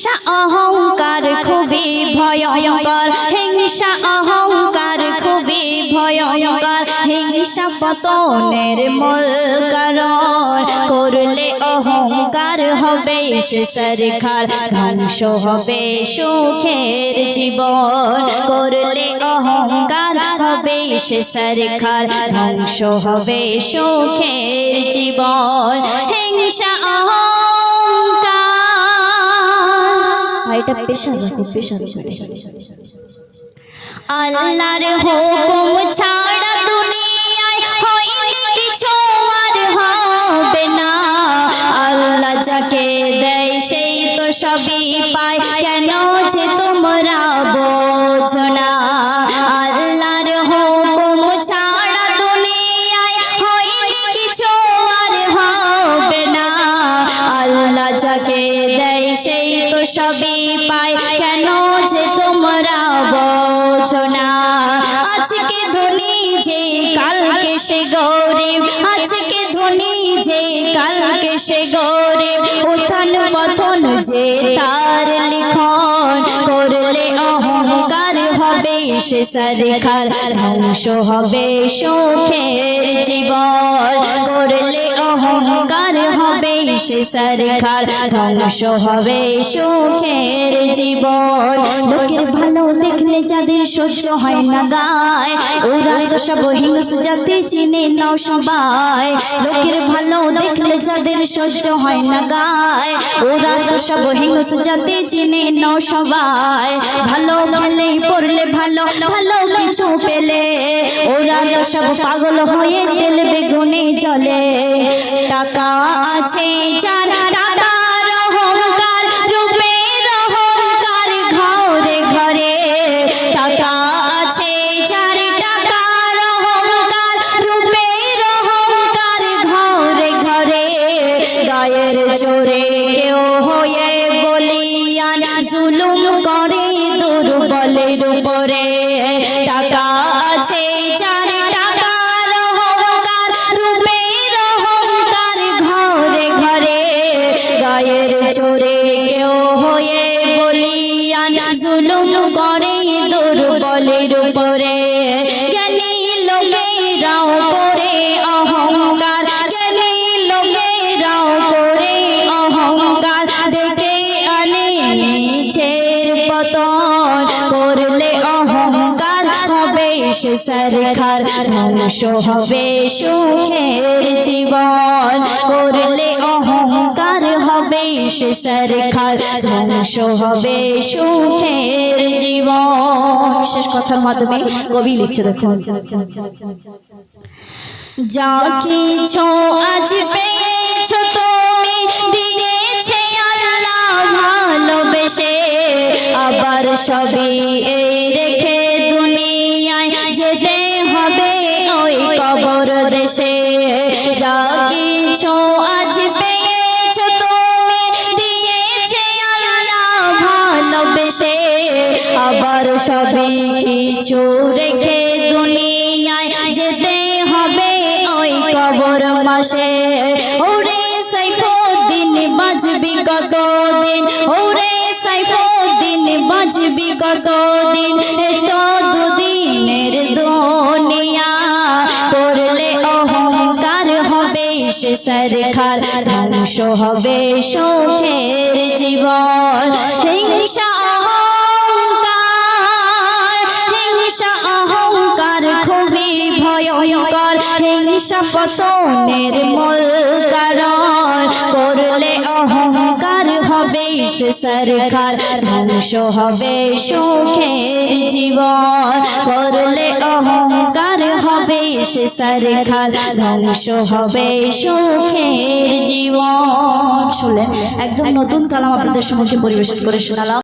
হিংসা, অহংকার খুবই ভয়ঙ্কর। হিংসা, অহংকার খুবই ভয়ঙ্কর। হিংসা পতনের মূল কারণ, করলে অহংকার হবে সে সরকার, ধ্বংস হবে সুখের জীবন। করলে অহংকার হবে সে সরকার, ধ্বংস হবে সুখের জীবন। এটা পেশা রাখো পেশা আল্লাহর হুকুম ছাড়া দুনিয়ায় হয়নি কিছু আর হবে না। আল্লাহ যাকে দেয় সেই তো সবই পায়। কেন যে তোমরা বোঝো না? দেয়, সেই তো সবই পায়। কেন যে তোমরা বোঝো না? আজকে ধনী যে, কালকে সে গরিব। আজকে ধনী যে, কালকে সে গরিব। উত্থান পতন যে, তার লিখন করলে অহংকার হবে সে সরকার। ধ্বংস হবে সুখের জীবন। করলে অহংকার হবে সে সরকার, ধ্বংস হবে সুখের জীবন। লোকের ভালো দেখলে যাদের সহ্য হয় না গায়, ওরা তো সব হিংস জাতি চিনে নাও সবাই। লোকের ভালো দেখলে যাদের সহ্য হয় না গায়, ওরা তো সব হিংস জাতি চিনে নাও সবাই। ভালো খেলেই পড়লে ভালো ভালো কিছু পেলে, ওরা তো সব পাগল হয়ে তেল বেগুনে জলে টাকা আছে, যার টাকার অহংকার, রূপের ঘরে। টাকা আছে, যার টাকার অহংকার, রূপের অহংকার ঘরে ঘরে। গায়ের জোরে কেউ হয়ে বলিয়ান, জুলুম করে দুর্বলের উপরে। জুলুম করে দুর্বলের উপরে। জ্ঞানী লোকেরাও করে অহংকার। জ্ঞানী লোকেরাও করে অহংকার। ডেকে আনে পতন। করলে অহংকার হবে সে সরকার। ধ্বংস হবে সুখের জীবন। করলে অহংকার সে সরকার ধ্বংস হবে সুখের জীবন। শেষ কথার মাধ্যমে কবি লিখছে দেখুন। যা কিছু আজ পেয়েছ তুমি, দিয়েছে আল্লাহ ভালোবেসে। আবার সবই এই রেখে দুনিয়ায় যেতে হবে ওই কবর দেশে। যা কিছু আবার সবই কিছু রেখে দুনিয়ায় যেতে হবে ওই কবর মাসে। ওরে সাইফুদ্দিন, বাজবি কতদিন? ওরে সাইফুদ্দিন, বাজবি কতদিন? এ তো দুদিনের দুনিয়া। করলে অহংকার হবে, সে সরকার ধ্বংস হবে, সুখের জীবন। হিংসা অহংকার খুবই ভয়ঙ্কর। হিংসা পতনের মূল কারণ। করলে অহংকার হবে সে সরকার, ধ্বংস হবে সুখের জীবন। করলে অহংকার হবে সে সরকার, ধ্বংস হবে সুখের জীবন। শুনলেন? একদম নতুন কালাম আপনাদের সম্মুখে পরিবেশন করে শোনালাম।